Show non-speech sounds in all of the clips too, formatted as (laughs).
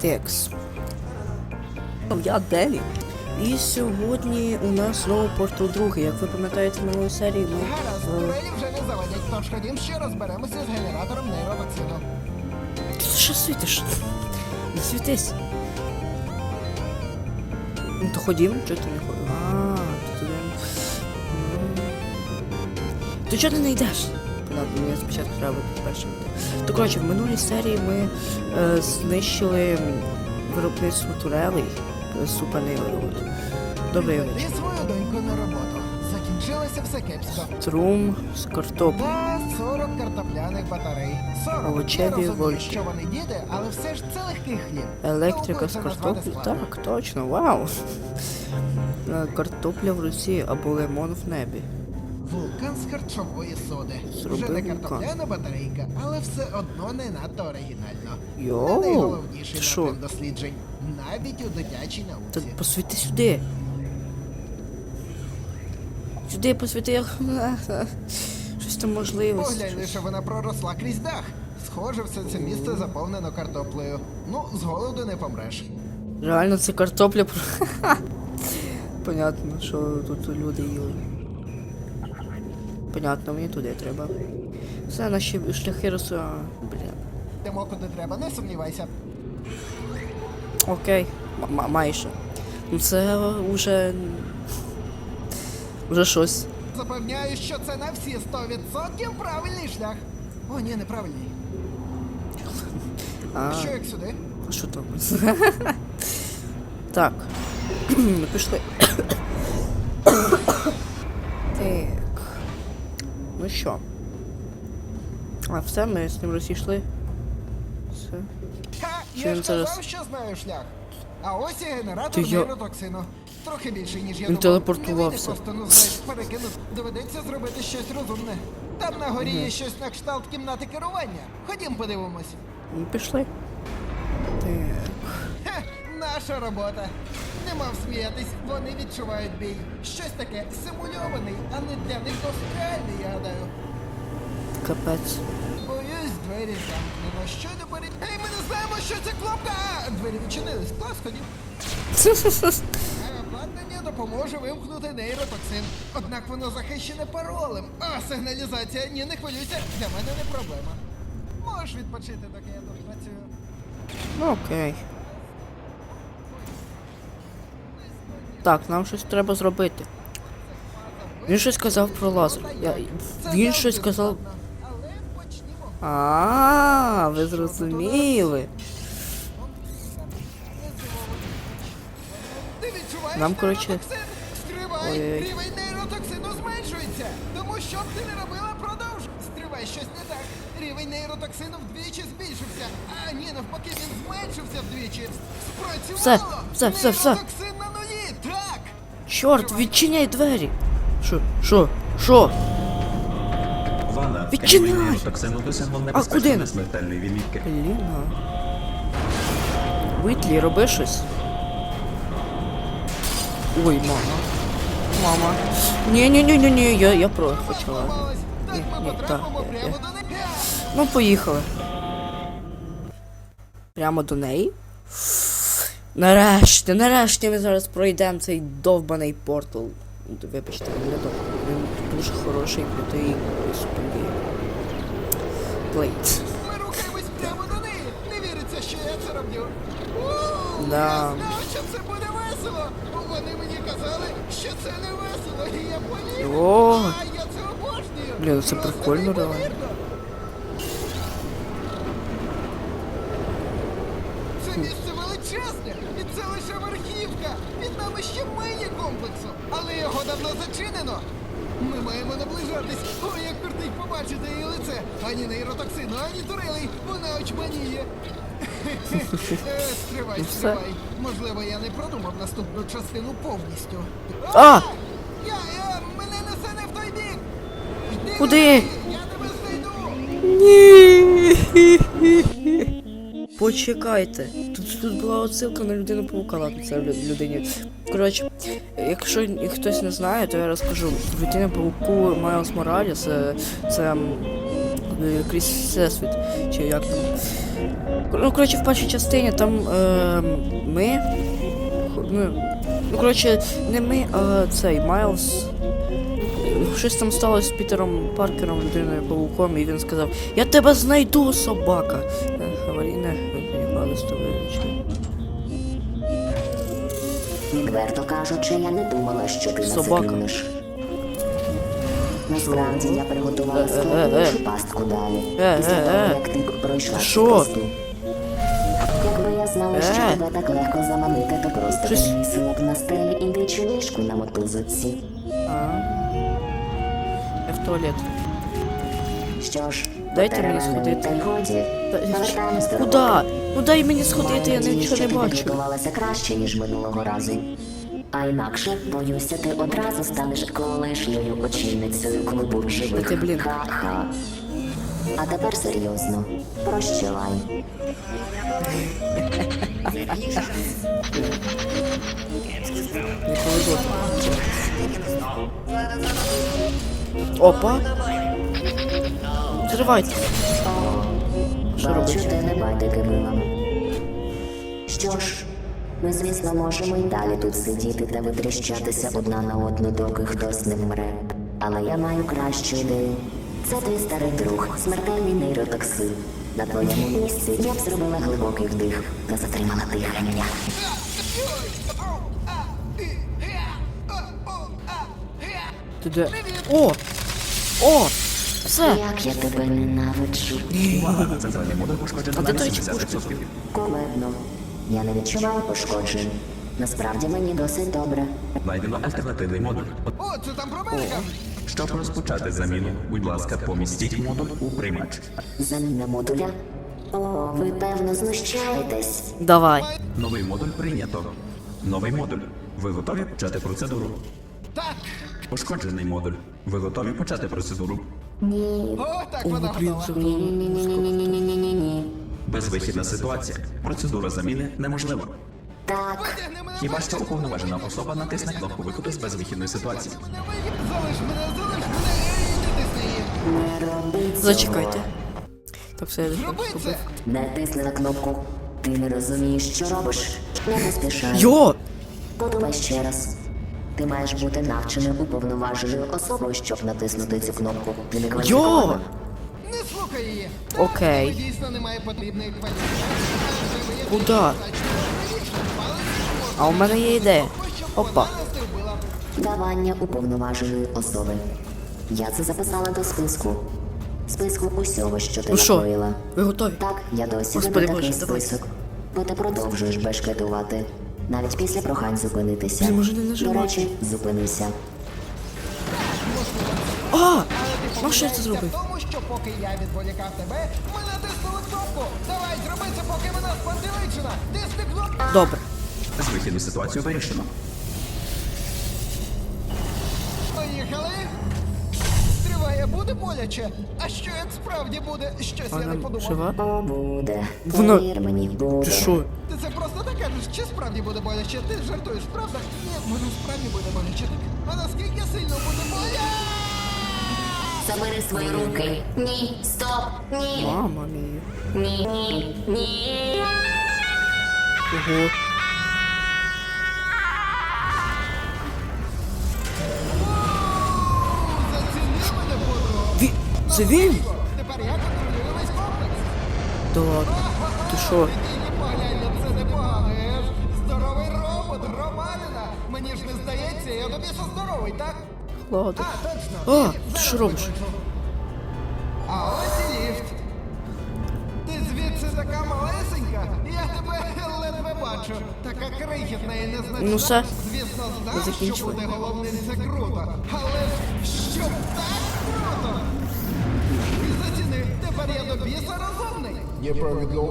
Текс. Я Деві. І сьогодні у нас знову Портал 2. Як ви пам'ятаєте минулої серії, ми. Гаразд, е, двері вже не заводять, тож ходім ще розберемося з генератором нейровакцину. Ти що світиш? Не світись. Ну то ходім, чого ти не ходиш? А, то. Ти чого ти не йдеш? Ладно, мені спочатку треба першим. То коротше, в минулій серії ми е, знищили виробництво турелей е, супер Нейрот. Добре, Веди Юрич. свою доньку на роботу. Закінчилося все кепсько. Трум з картоплі. Да, 40 картопляних батарей. 40. Овочеві Я розумію, вольки. що вони діти, але все ж це легкий хліб. Електрика з Науково це назвати картоплі. складно. Так, точно, вау. Е, Картопля в руці або лимон в небі. Вулкан з харчової соди. Вже не картопляна батарейка, але все одно не надто оригінально. Йоу, найголовніший ти напрям досліджень, навіть у дитячій науці. посвіти сюди. Сюди посвіти. (laughs) Щось там можливо. Поглянь, лише вона проросла крізь дах. Схоже, все це місце заповнено картоплею. Ну, з голоду не помреш. Реально це картопля. (laughs) Понятно, що тут люди їли. Понятно, мені туди треба. Все, наші шляхи роз... Блін. Йдемо куди треба, не сумнівайся. Окей, М- м- майже. Ну це уже. Уже щось. Запевняю, що це на всі 100% правильний шлях. О, ні, неправильний. А, Що як сюди? а що там? (laughs) так. (clears throat) Пішли. так. Ну що? А все, ми з ним розійшли. Все. Ха, я ж казав, зараз- що знаю шлях. А ось і генератор Ти я- нейротоксину. Трохи більше, ніж я Він думав. телепортувався. Не вийде просто, ну знаєш, перекинути. Доведеться зробити щось розумне. Там на горі є щось на кшталт кімнати керування. Ходім подивимось. Ми пішли. Так. Хе, наша робота. Не мав сміятись, вони відчувають бій. Щось таке симульований, а не для них досить реальний, я гадаю. Капець. Боюсь, двері замкнено. Що не перед. Ей, ми не знаємо, що це кнопка! А, Двері відчинились. Клас, ходім. (laughs) Е, Обладнання допоможе вимкнути нейротоксин. Однак воно захищене паролем. А сигналізація, ні, не хвилюйся, для мене не проблема. Можеш відпочити, доки я тут працюю. Ну окей. Так, нам щось треба зробити. Він щось сказав про лазер. Я... Він щось почнімо. А, ви зрозуміли. Нам, коротше? Стривай! ой-ой. Рівень нейротоксину зменшується! Тому що б ти не робила, продовж! Стривай, щось не так! Рівень нейротоксину вдвічі збільшився! А ні, навпаки, він зменшився вдвічі! Спрацювало! Все, все, все, все. Чорт, відчиняй двері. Що? Що? Що? Відчиняй! досягло куди? смертельної відмітки. Ліна. Витлі, роби щось. Ой, мама. Мама. Ні, ні, ні, ні, ні, я, я про почала. Так Ні, ми ні, потрапимо так, прямо я- до неї! Ну, поїхали. Прямо до неї. Нарешті, нарешті ми зараз пройдемо цей довбаний портал. Ну, Вибачте, він не довбаний. Він дуже хороший, крутий і супергей. Плейт. Ми рухаємось прямо до неї! Не віриться, що я це роблю! У, Да. Я знав, що це буде весело! Вони мені казали, що це не весело, і я! О! А я це обожнюю! Блін, це Просто прикольно, реально. неймовірно. Давно зачинено. Ми маємо наближатись. Ой, як кортить побачити її лице. Ані нейротоксину, ані турелей. Вона очманіє. Е, Стривай, стривай. Можливо, я не продумав наступну частину повністю. А! Я, я, мене несе не в той бік! Куди? Я тебе знайду! Ні. Почекайте. Тут, тут була отсилка на людину паука, ладно, це людині. Коротше, якщо хтось не знає, то я розкажу. Людина пауку Майлз Мораліс це, це е, крізь всесвіт, чи як там. Ну, коротше, в першій частині там е, ми. Ну, ну, коротше, не ми, а цей Майлз. Щось там сталося з Пітером Паркером, людиною павуком, і він сказав: Я тебе знайду, собака. Відверто кажучи, я не думала, що ти на це Собака. клюнеш. Насправді я приготувала Е, е, е. іншу пастку далі. Е, Після е, того, е. як ти пройшла цю пасту. Якби я знала, що Е. тебе так легко заманити, то просто Щось- повісила б на стелі індичу ніжку на мотузоці. Я в туалет. Що ж, Дайте мені сходити. Куда? Ну дай мені сходити, я нічого не бачу. краще, ніж минулого разу. А інакше, боюся, ти одразу станеш колишньою очільницею клубу живих. Блін. Ха-ха. А тепер серйозно. Прощавай. Опа. Зривайте. Що Бачу, ти не байдики милам. Що ж, ми, звісно, можемо й далі тут сидіти та витріщатися одна на одну, доки хтось не вмре. Але я маю кращу ідею. Це твій старий друг, смертельний нейротоксин. На твоєму місці я б зробила глибокий вдих та затримала дихання. Ти де? О! О! Все! Як я тебе ненавиджу. А де той 80%. Кумедно. Я не відчуваю пошкоджень. Насправді мені досить добре. Знайдено альтернативний модуль. О, це там про Щоб розпочати заміну, будь ласка, помістіть модуль у приймач. Заміна модуля. О, ви певно знущаєтесь. Давай. Новий модуль прийнято. Новий модуль. Ви готові почати процедуру? Так. Пошкоджений модуль. Ви готові почати процедуру? Ні. О, так вона готова. Ні-ні-ні-ні-ні-ні. Безвихідна ситуація. Процедура заміни неможлива. Так. Хіба що уповноважена особа натисне кнопку виходу з безвихідної ситуації? Залиш мене, залиш мене, і її. Не роби. Зачекайте. Так, все, я десь Натисни на кнопку. Ти не розумієш, що робиш. Не поспішай. Йо! Подумай ще раз. Ти маєш бути навченою уповноваженою особою, щоб натиснути цю кнопку. Ти не Йо! кваліфікована. Не слухай її. Окей. Дійсно немає потрібної кваліфікації. Куда? А у мене є ідея. Опа. Давання уповноваженої особи. Я це записала до списку. Списку усього, що ти Ну що, накоїла. ви готові? Так, я досі Господи веду такий Боже, список. Бо ти продовжуєш бешкетувати. Навіть після прохань зупинитися. Блін, може, не До нажимати? речі, зупинися. А! Ну що я це зробив? тому, що поки я відволікав тебе, ми натиснули кнопку. Давай, зроби це, поки вона спантеличена. Тисни кнопку. Добре. Безвихідну ситуацію вирішено. Поїхали. Триває, буде боляче. А що як справді буде? Щось я не подумав. жива? Буде. Вона- Повір мені, буде. Ти що? Ти це просто так кажеш, чи справді буде боляче? Ти жартуєш, правда? Ні, воно справді буде боляче. А наскільки сильно буде боляче? Забери свої руки. Ні, стоп, ні. Мама мія. Ні, ні, ні. Ого. Це він? Да ладно. Ти що? Мені ж не здається, я тобі що здоровий, так? Ладно. А, точно. А, що робиш? А ось ліфт. Ти звідси така малесенька, я тебе ледве бачу. Така крихітна і незначна. Ну все. Звісно, знав, що буде головним, це круто. Але ж щоб так круто. Заціни, тепер я до біса розумний.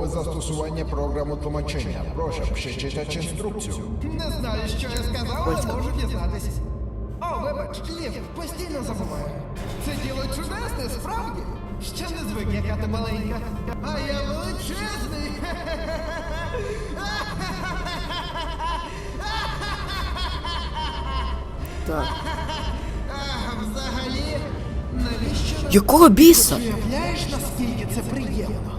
Застосування програми тлумачення. Прошу, прочитати інструкцію. Не знаю, що я сказав, але можу дізнатись. О, вибач, Лів, постійно забуваю. Це діло чудесне, справді. Ще не звик, яка ти маленька. А я величезний. Так. Якого біса? Уявляєш, наскільки це приємно?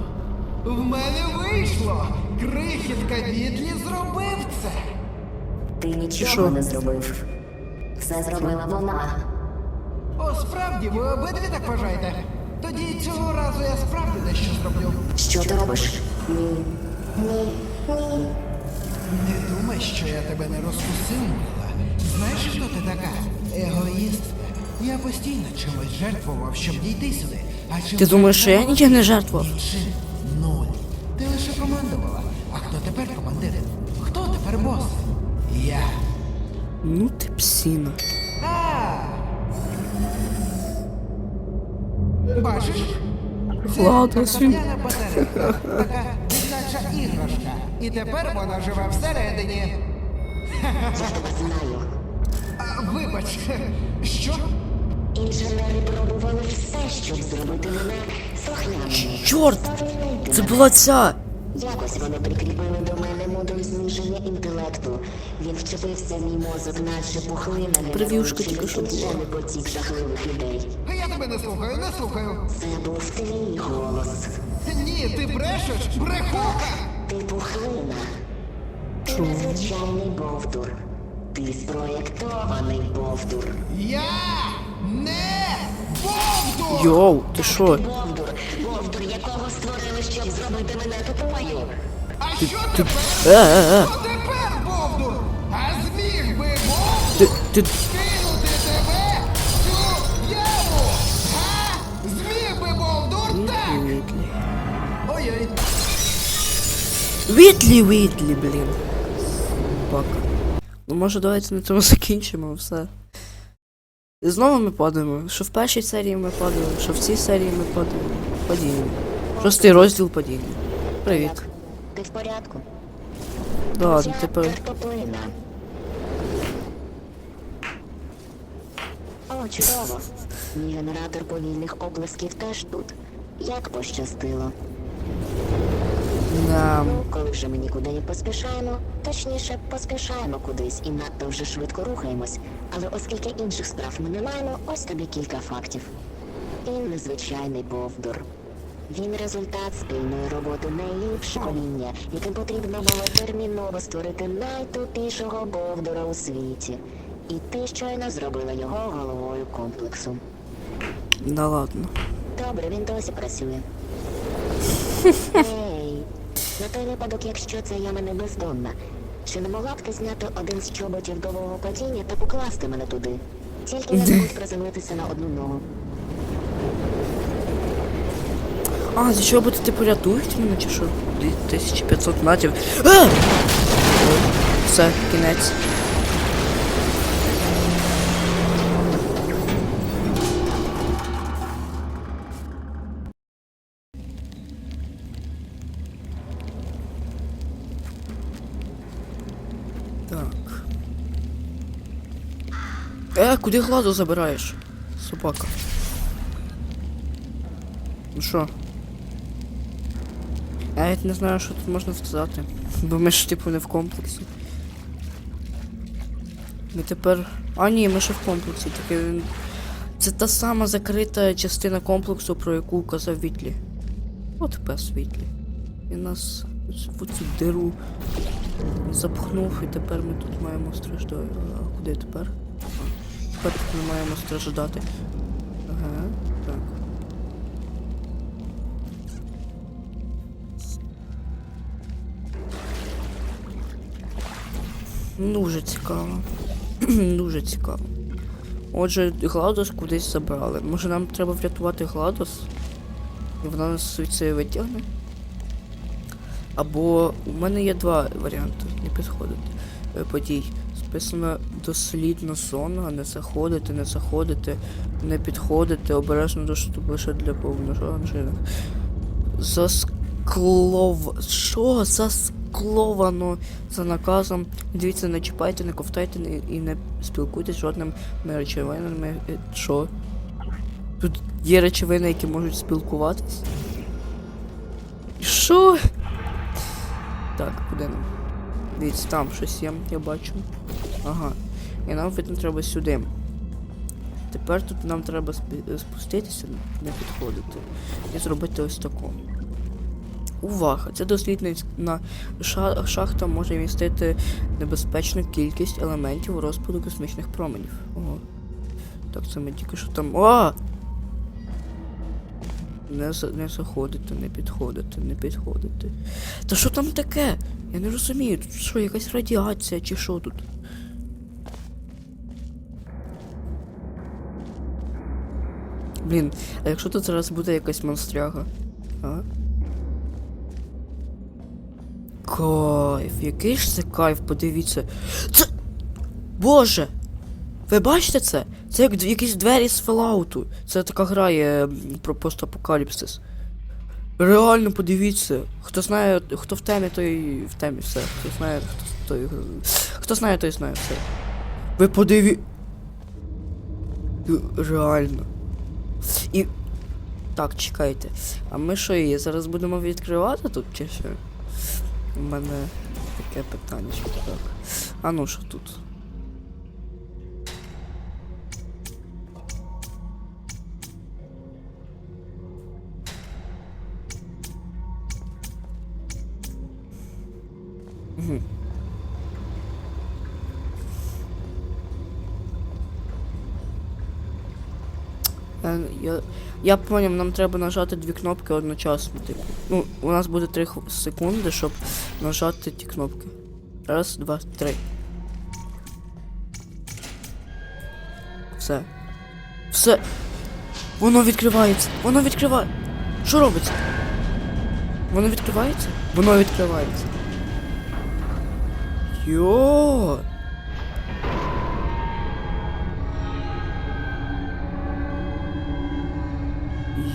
В мене вийшло! Крихітка Вітлі зробив це! Ти нічого що? не зробив. Все зробила вона. О, справді, ви обидві так вважаєте? Тоді цього разу я справді дещо зроблю. Що ти робиш? Ні. Ні. Ні. Не думай, що я тебе не розкусив, мила. Знаєш, хто ти така? Егоїстка. Я постійно чимось жертвував, щоб дійти сюди. А чим Ти думаєш, що я нічого не жертвував? Нічим. Нуль. Ти лише командувала. А хто тепер командир? Хто тепер бос? Я. Ну ти псіна. А! Бачиш? Ладно, свій. батарейка. Така дитяча іграшка. І тепер вона живе всередині. Я тебе знаю. Вибач, що? Інженери пробували все, щоб зробити мене слухняною. Чорт! Це була ця! Якось вони прикріпили до мене модуль зниження інтелекту. Він вчепився в мій мозок, наче пухлина, даючи тільки що була. потік жахливих ідей. Я тебе не слухаю, не слухаю. Це був твій голос. Ні, ти брешеш, брехуха! Ти пухлина. Ти незвичайний бовдур. Ти спроєктований бовдур. Я! Йоу, ти що? Бовдур, бовдур, якого створили, щоб зробити мене тупою. А що тепер? Е, е, е. Що тепер, Бовдур? А зміг би Ти. Бовдур Ти. кинути тебе в цю яму? А? Зміг би Бовдур так? Вітлі. Ой-ой. Вітлі, Вітлі, блін. Собака. Ну може давайте на цьому закінчимо все. І знову ми падаємо. Що в першій серії ми падали, що в цій серії ми падаємо. Падіння. Шостий розділ падіння. Привіт. Ти в порядку? Да, ладно, Я тепер. О, чудово. Мій генератор повільних оплесків теж тут. Як пощастило. Коли вже ми нікуди не поспішаємо, точніше, поспішаємо кудись і надто вже швидко рухаємось. Але оскільки інших справ ми не маємо, ось тобі кілька фактів. Він незвичайний бовдур. Він результат спільної роботи найліпш покоління, яким потрібно було терміново створити найтупішого бовдура у світі. І ти щойно зробила його головою комплексу. Да ладно. Добре, він досі працює. (laughs) Той випадок, якщо ця яма не бездонна, чи не могла б ти зняти один з чоботів довгого падіння та покласти мене туди? Тільки не забудь приземлитися на одну ногу. А, за що будете ти рятують мене чи що? 1500 натів. А! Все, кінець. Е, куди гладу забираєш? Собака. Ну що? Я навіть не знаю, що тут можна сказати. Бо ми ж типу не в комплексі. Ми тепер. А ні, ми ще в комплексі, таке він. Це та сама закрита частина комплексу, про яку казав Вітлі. От пес Вітлі. Він нас в цю диру запхнув, і тепер ми тут маємо страждати. А куди тепер? Тепер ми маємо страждати. Ага, так. Дуже цікаво. (clears throat) Дуже цікаво. Отже, Гладос кудись забрали. Може нам треба врятувати Гладос? Вона нас звідси витягне? Або у мене є два варіанти не підходити е, подій. Списано дослідно зона, не заходити, не заходити, не підходити, обережно доступ лише для повножаних. Засклов... Що? Заскловано за наказом. Дивіться, не чіпайте, не ковтайте і не спілкуйтесь з жодними речовинами. Е, Що? Тут є речовини, які можуть спілкуватись? Що? Так, куди нам? Дивіться, там щось є, я бачу. Ага. І нам видно треба сюди. Тепер тут нам треба спуститися, не підходити. І зробити ось таку. Увага! Ця дослідна ша- шахта може містити небезпечну кількість елементів розпаду космічних променів. Ого. Так, це ми тільки що там. О! Не, за- не заходити, не підходити, не підходити. Та що там таке? Я не розумію, тут що, якась радіація чи що тут? Блін, а якщо тут зараз буде якась монстряга? А? Кайф, який ж це кайф, подивіться. Це. Боже! Ви бачите це? Це як якісь двері з Fallout. Це така гра є про постапокаліпсис. Реально подивіться. Хто знає, хто в темі, той в темі все. Хто знає, хто той. Хто знає, той знає все. Ви подиві. Реально. І. Так, чекайте. А ми що її зараз будемо відкривати тут чи що? У мене таке питання, що так. А ну що тут? Мгм. Е, Я, я поняв, нам треба нажати дві кнопки одночасно. Типу. Ну, у нас буде 3 секунди, щоб нажати ті кнопки. Раз, два, три. Все. Все. Воно відкривається. Воно відкриває. Що робиться? Воно відкривається? Воно відкривається. Йо.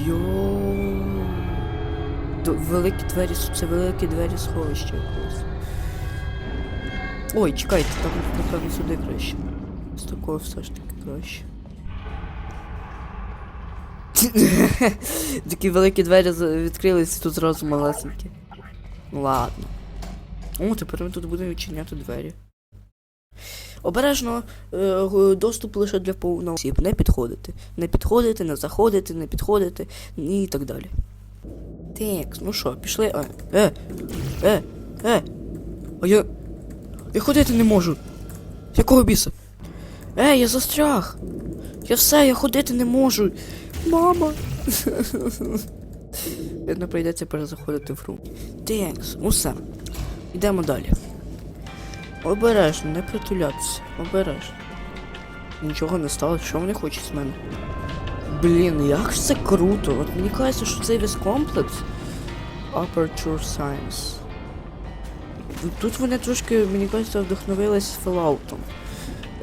Йо. Великі двері, це великі двері сховища якогось. Ой, чекайте, там напевно сюди краще. З такого все ж таки краще. (laughs) Такі великі двері відкрились, тут зразу малесенькі. Ладно. О, тепер ми тут будемо відчиняти двері. Обережно е, доступ лише для повного осіб. Не підходити. Не підходити, не заходити, не підходити і так далі. Так, ну що, пішли. А, е, е, е. А я. Я ходити не можу. Якого біса? Е, я застряг. Я все, я ходити не можу. Мама. (laughs) Видно, прийдеться перезаходити в гру. Так, ну все. Йдемо далі. Обережно, не притулятися. Обережно. Нічого не сталося, що вони хочуть з мене? Блін, як ж це круто. От мені кажеться, що цей весь комплекс Aperture Science. Тут вони трошки, мені кажеться, вдохновились Fallout.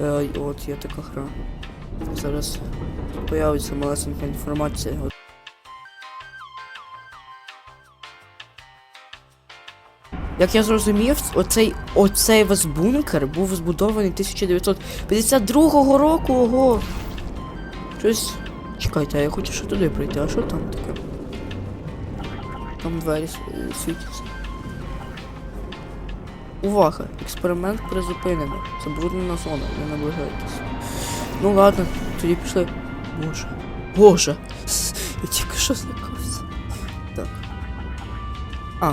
Е, от є така гра. Зараз появиться малесенька інформація. Як я зрозумів, оцей, оцей весь бункер був збудований 1952 року, ого! Щось. Чекайте, а я хочу ще туди прийти, а що там таке? Там двері світяться. Увага! Експеримент призупинено. Забруднена зона, не наближайтесь. Ну ладно, тоді пішли. Боже. Боже! (laughs) Я тільки що злякався. Так. А,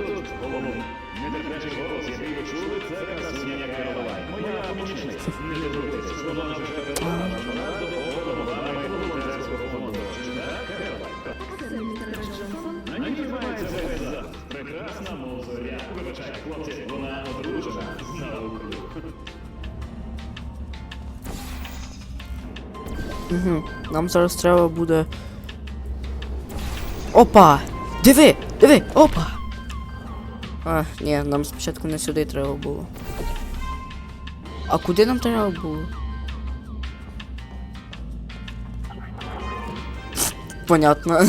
Нам зараз треба буде. Опа! Диви! Диви! Опа! А, ні, нам спочатку не сюди треба було. А куди нам треба було? Понятно.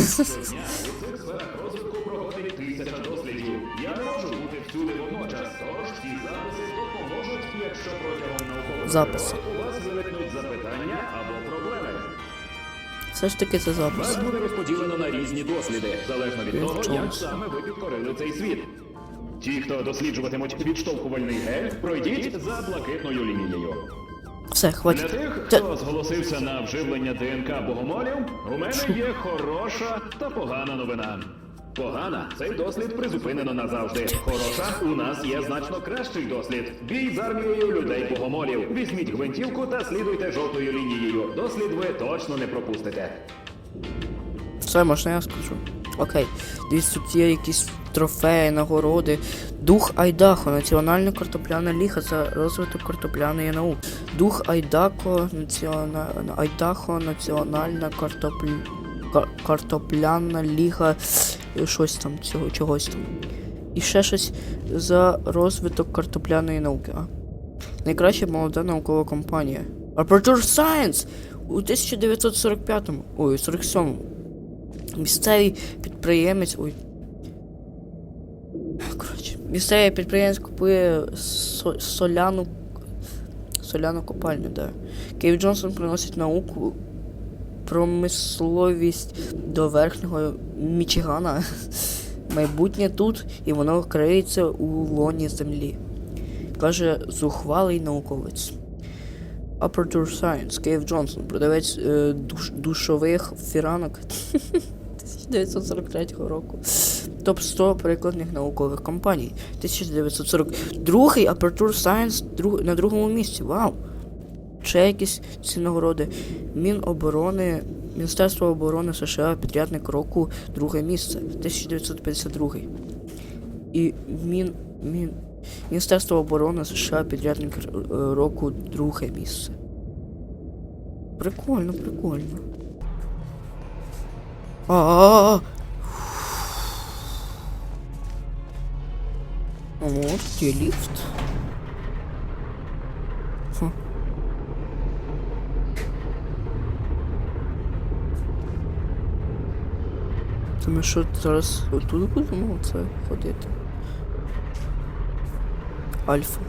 проблеми. Все ж таки це запис. Вас буде розподілено на різні досліди, залежно від того, як саме ви підкорили цей світ. Ті, хто досліджуватимуть відштовхувальний гель, пройдіть за блакитною лінією. Все, Для хватить. тих, Та- хто зголосився на вживлення ДНК богомолів, у мене є хороша та погана новина. Погана, цей дослід призупинено назавжди. Хороша, у нас є значно кращий дослід. Бій з армією людей богомолів. Візьміть гвинтівку та слідуйте жовтою лінією. Дослід ви точно не пропустите. Все, можна я скажу. Окей. Дивіться, тут є якісь трофеї, нагороди. Дух Айдахо, національна картопляна ліга за розвиток картопляної науки. Дух Айдако, націона... Айдахо, національна картопль... кар- картопляна ліга. Щось там, цього, чогось там. І ще щось за розвиток картопляної науки. А? Найкраща молода наукова компанія. Aperture Science! У 1945-му. Ой, 47-му. Місцевий підприємець. Ой. Коротше, місцевий підприємець купує соляну. Соляну копальню, да. Кейв Джонсон приносить науку, промисловість до верхнього Мічигана. (laughs) Майбутнє тут, і воно криється у лоні землі. Каже зухвалий науковець. Aperture Science, Кейв Джонсон, продавець е, душ, душових фіранок (laughs) 1943 року. Топ-100 перекладних наукових компаній. 1942 Aperture Science на другому місці. Вау! Ще якісь ці нагороди. Міноборони, Міністерство оборони США, підрядник року, друге місце. 1952. І Мін, Мін, Міністерство оборони США, підрядник е, року, друге місце. Прикольно, прикольно. А. От, є ліфт. Хм. Це ми що зараз отут будемо це ходити? Альфа.